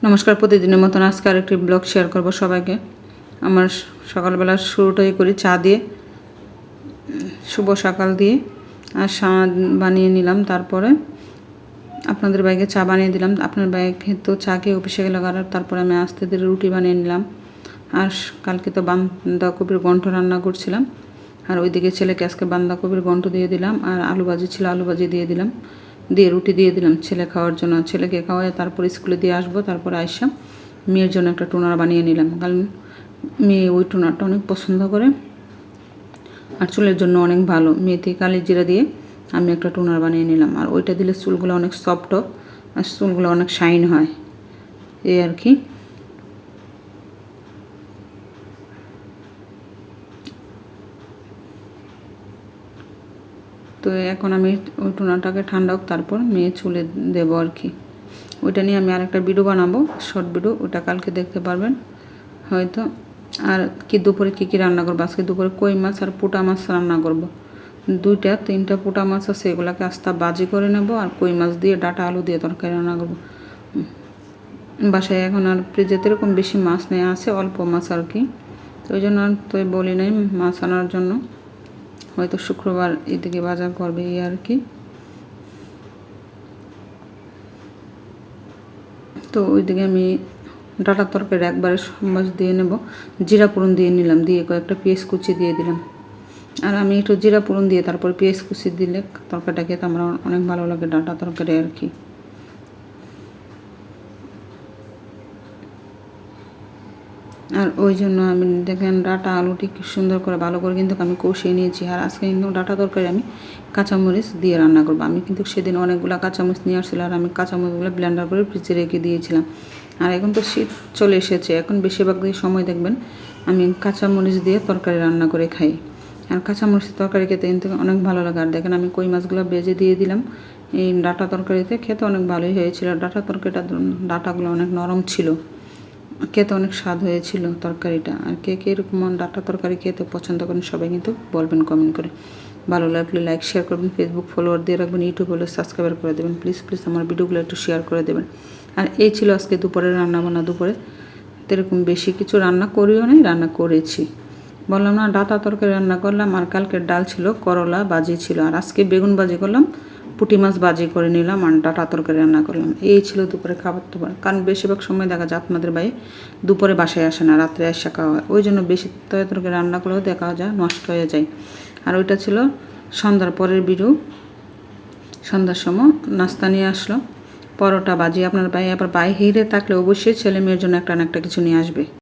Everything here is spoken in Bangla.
নমস্কার, প্রতিদিনের মতন আজকে আরেকটি ব্লগ শেয়ার করব সবাইকে। আমার সকালবেলা শুরুটাই করি চা দিয়ে, শুভ সকাল দিয়ে। আর বানিয়ে নিলাম, তারপরে আপনাদের বাইকে চা বানিয়ে দিলাম। আপনার বাইকে তো চা খেয়ে অফিসে গেলে আর তারপরে আমি আস্তে ধীরে রুটি বানিয়ে নিলাম। আর কালকে তো বান্দাকপির গন্ঠ রান্না করছিলাম। আর ওইদিকে ছেলেকে আজকে বান্দাকপির গন্ঠ দিয়ে দিলাম। আর আলু ভাজি ছিল আলু ভাজি দিয়ে দিলাম। দিয়ে রুটি দিয়ে দিলাম। ছেলে খাওয়ার জন্য ছেলেকে খাওয়াই তারপর স্কুলে দিয়ে আসব, তারপর আইসা মেয়ের জন্য একটা টোনার বানিয়ে নিলাম। কারণ মেয়ে ওই টোনারটা অনেক পছন্দ করে আর চুলের জন্য অনেক ভালো। মেয়েতে কালি জিরা দিয়ে আমি একটা টোনার বানিয়ে নিলাম। আর ওইটা দিলে চুলগুলো অনেক সফট আর চুলগুলো অনেক শাইন হয়। এই আর কি। তো এখন আমি ওই টুনাটাকে ঠান্ডা হোক, তারপর মেয়ে চুলে দেবো আর কি। ওইটা নিয়ে আমি আরেকটা ভিডিও বানাবো শর্ট ভিডিও ওটা কালকে দেখতে পারবেন। হয়তো। আর কি দুপুরে কী কী রান্না করব? আজকে দুপুরে কই মাছ আর পোটা মাছ রান্না করব। দুইটা, তিনটা পোটা মাছ আছে, এগুলোকে আস্তা বাজি করে নেব আর কই মাছ দিয়ে ডাটা আলু দিয়ে তরকারি রান্না করব। বাসায় এখন আর ফ্রিজেতে এরকম বেশি মাছ নেই আছে, অল্প মাছ আর কি। তো ওই জন্য আর তো বলি নাই মাছ আনার জন্য। হয়তো শুক্রবার এদিকে বাজার করবে এই আর কি। তো ওইদিকে আমি ডাটা তরকারি একবারে সম্বাস দিয়ে নেব। জিরা পুরন দিয়ে নিলাম, দিয়ে কয়েকটা পেঁয়াজ কুচি দিয়ে দিলাম। আর আমি একটু জিরা পুরন দিয়ে তারপর পেঁয়াজ কুচি দিলে তরকারিটা খেতে আমার অনেক ভালো লাগে, ডাটা তরকারি আর কি। আর ওই জন্য আমি দেখেন ডাটা আলুটি কি সুন্দর করে ভালো করে কিন্তু আমি কষিয়ে নিয়েছি। আর আজকে কিন্তু ডাটা তরকারি আমি কাঁচামরিচ দিয়ে রান্না করব। আমি কিন্তু সেদিন অনেকগুলো কাঁচামরিচ নিয়ে আসছিলাম আর আমি কাঁচামরিচগুলো ব্লেন্ডার করে ফ্রিজে রেখে দিয়েছিলাম। আর এখন তো শীত চলে এসেছে, এখন বেশিরভাগ সময় দেখবেন আমি কাঁচামরিচ দিয়ে তরকারি রান্না করে খাই। আর কাঁচামরিচ তরকারি খেতে কিন্তু অনেক ভালো লাগে। আর দেখেন আমি কই মাছগুলো বেজে দিয়ে দিলাম। এই ডাটা তরকারিতে খেতে অনেক ভালোই হয়েছিল। ডাটা তরকারিটা ডাটাগুলো অনেক নরম ছিল। খেতে অনেক স্বাদ হয়েছিল তরকারিটা। আর কে কে এরকম ডাটা তরকারি খেতে পছন্দ করেন সবাই কিন্তু বলবেন কমেন্ট করে। ভালো লাগলে লাইক শেয়ার করবেন ফেসবুক ফলোয়ার দিয়ে রাখবেন ইউটিউব হলে সাবস্ক্রাইবার করে দেবেন। প্লিজ প্লিজ আমার ভিডিওগুলো একটু শেয়ার করে দেবেন। আর এই ছিল আজকে দুপুরের রান্না বান্না দুপুরে। এরকম বেশি কিছু রান্না করিও নাই, রান্না করেছি। বললাম না, ডাটা তরকারি রান্না করলাম, আর কালকের ডাল ছিল, করলা বাজি ছিল। আর আজকে বেগুন বাজি করলাম পুঁটি মাছ বাজি করে নিলাম আর ডাটা তরকারি রান্না করলাম। এই ছিল দুপুরে খাবার দাবার। কারণ বেশিরভাগ সময় দেখা যায় আপনাদের ভাই দুপুরে বাসায় আসে না, রাত্রে আসা খাওয়া হয়। ওই জন্য বেশি তরকারি রান্না করলেও দেখা যায় নষ্ট হয়ে যায়। আর ওইটা ছিল সন্ধ্যার পরের ভিডিও। সন্ধ্যার সময় নাস্তা নিয়ে আসলো। পরোটা বাজি আপনার ভাই, আবার বাইরে থাকলে অবশ্যই ছেলে মেয়ের জন্য একটা না একটা কিছু নিয়ে আসবে।